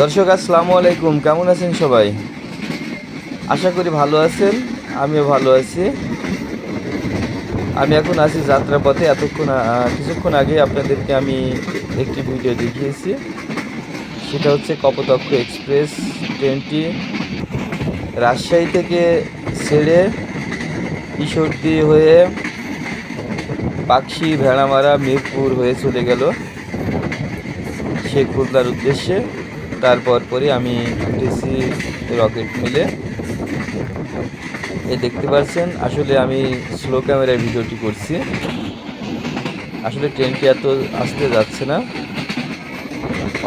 দর্শক, আসসালামু আলাইকুম। কেমন আছেন সবাই? আশা করি ভালো আছেন, আমিও ভালো আছি। আমি এখন আছি যাত্রাপথে। এতক্ষণ কিছুক্ষণ আগে আপনাদেরকে আমি একটি ভিডিও দেখিয়েছি। সেটা হচ্ছে কপোতক্ষ এক্সপ্রেস ট্রেনটি রাজশাহী থেকে ছেড়ে ঈশ্বরদী হয়ে পাকশি, ভেড়ামারা, মিরপুর হয়ে চলে গেল শেখ খুলনার উদ্দেশ্যে। তারপর পরে আমি উঠেছি রকেট মিলে। এই দেখতে পাচ্ছেন, আসলে আমি স্লো ক্যামেরায় ভিডিওটি করছি। আসলে ট্রেনটি এত আসতে যাচ্ছে না।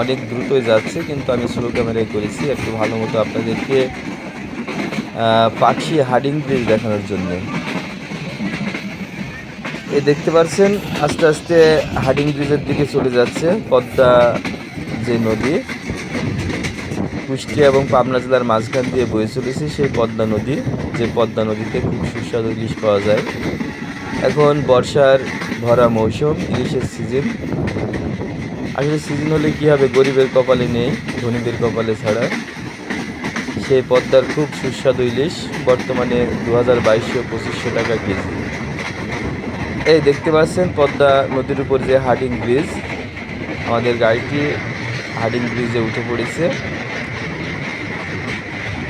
অনেক দ্রুতই যাচ্ছে, কিন্তু আমি স্লো ক্যামেরায় করেছি একটু ভালো মতো আপনাদেরকে পাখি হার্ডিং ব্রিজ দেখানোর জন্য। এই দেখতে পাচ্ছেন, আস্তে আস্তে হার্ডিং ব্রিজের দিকে চলে যাচ্ছে পদ্মা যে নদী। কুষ্টিয়া এবং পাবনা জেলার মাঝখান দিয়ে বয়ে চলেছে সেই পদ্মা নদী। যে পদ্মা নদীতে খুব সুস্বাদু ইলিশ পাওয়া যায়। এখন বর্ষার ভরা মৌসুম, ইলিশের সিজন আসলে সিজন হলে কী হবে? গরিবের কপালে নেই, ধনীদের কপালে ছাড়া। সেই পদ্মার খুব সুস্বাদু ইলিশ, বর্তমানে দু হাজার বাইশশো পঁচিশশো টাকা কেজি। এই দেখতে পাচ্ছেন পদ্মা নদীর উপর যে হাডিং ব্রিজ, আমাদের গাড়িটি হাডিং ব্রিজে উঠে পড়েছে।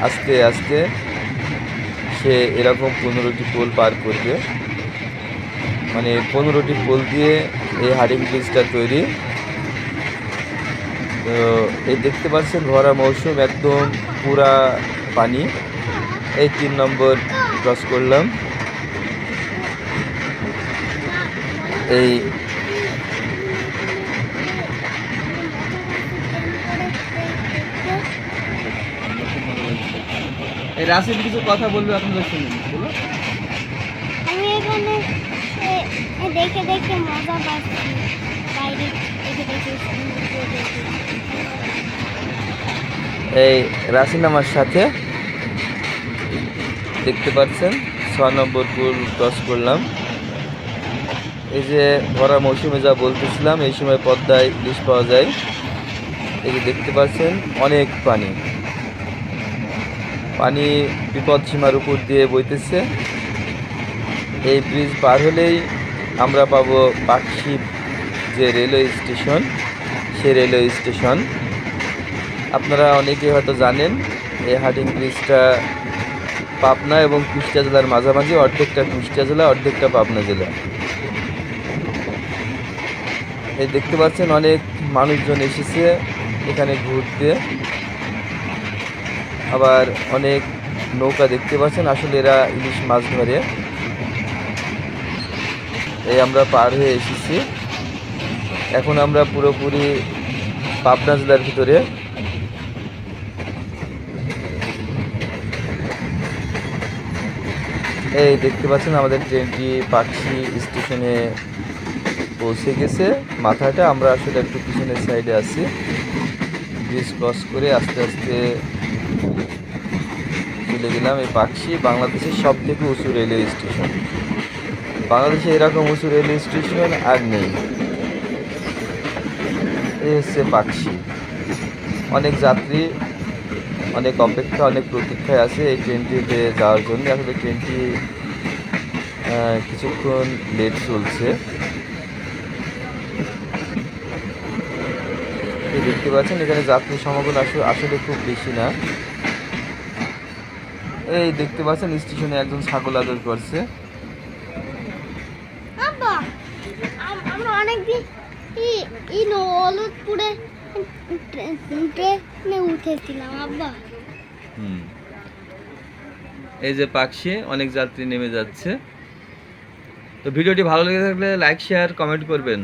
আস্তে আস্তে সে এরকম পনেরোটি পোল পার করবে। মানে পনেরোটি পোল দিয়ে এই হার্ডিং ব্রিজটা তৈরি। তো এই দেখতে পাচ্ছেন ভরা মৌসুম, একদম পুরা পানি। এই তিন নম্বর ক্রস করলাম। এই রাশিদ কিছু কথা বলবে আপনারা শুনুন। বলো। আমি এখানে দেখে দেখে মজা পাচ্ছি। বাইরে দেখে দেখে এই রাশিদ আমার সাথে। দেখতে পাচ্ছেন? ছ নম্বর পুল ক্রস করলাম। এই যে ভরা মৌসুমে যা বলতেছিলাম এই সময় পদ্মায় ইলিশ পাওয়া যায়। এই যে দেখতে পাচ্ছেন? অনেক পানি। পানি বিপদ সীমার উপর দিয়ে বইতেছে। এই ব্রিজ পার হলেই আমরা পাব পাকশি যে রেলওয়ে স্টেশন, সে রেলওয়ে স্টেশন। আপনারা অনেকেই হয়তো জানেন, এই হাটিং ব্রিজটা পাবনা এবং কুষ্টিয়া জেলার মাঝামাঝি, অর্ধেকটা কুষ্টিয়া জেলা, অর্ধেকটা পাবনা জেলা। এই দেখতে পাচ্ছেন অনেক মানুষজন এসেছে এখানে ঘুরতে। আবার অনেক নৌকা দেখতে পাচ্ছেন। আসলে এরা ইলিশ মাছ ধরে। এই আমরা পার হয়ে এসেছি। এখন আমরা পুরোপুরি পাবনা জেলার ভিতরে। এই দেখতে পাচ্ছেন আমাদের ট্রেনটি পাখি স্টেশনে পৌঁছে গেছে। মাথাটা আমরা আসলে একটু পিছনের সাইডে আছি। ব্রিজ ক্রস করে আস্তে আস্তে চলে গেলাম এই পাকশি বাংলাদেশের সব থেকে উঁচু রেলওয়ে স্টেশন। বাংলাদেশে এরকম উঁচু রেলওয়ে স্টেশন আর নেই। এই হচ্ছে পাকশি অনেক যাত্রী, অনেক অপেক্ষা, অনেক প্রতীক্ষায় আছে এই ট্রেনটিতে যাওয়ার জন্য। আসলে ট্রেনটি কিছুক্ষণ লেট চলছে। এই দেখতে পাচ্ছেন এখানে যাত্রী সমাগম আসলে আসলে খুব বেশি না। এই দেখতে পাচ্ছেন স্টেশনে একজন ছাগল আদর করছে। আমরা অনেকদিন ই ই ট্রেনে উঠেছিলাম আব্বা। হুম। এই যে পাকশি অনেক যাত্রী নেমে যাচ্ছে। তো ভিডিওটি ভালো লেগে থাকলে লাইক শেয়ার কমেন্ট করবেন।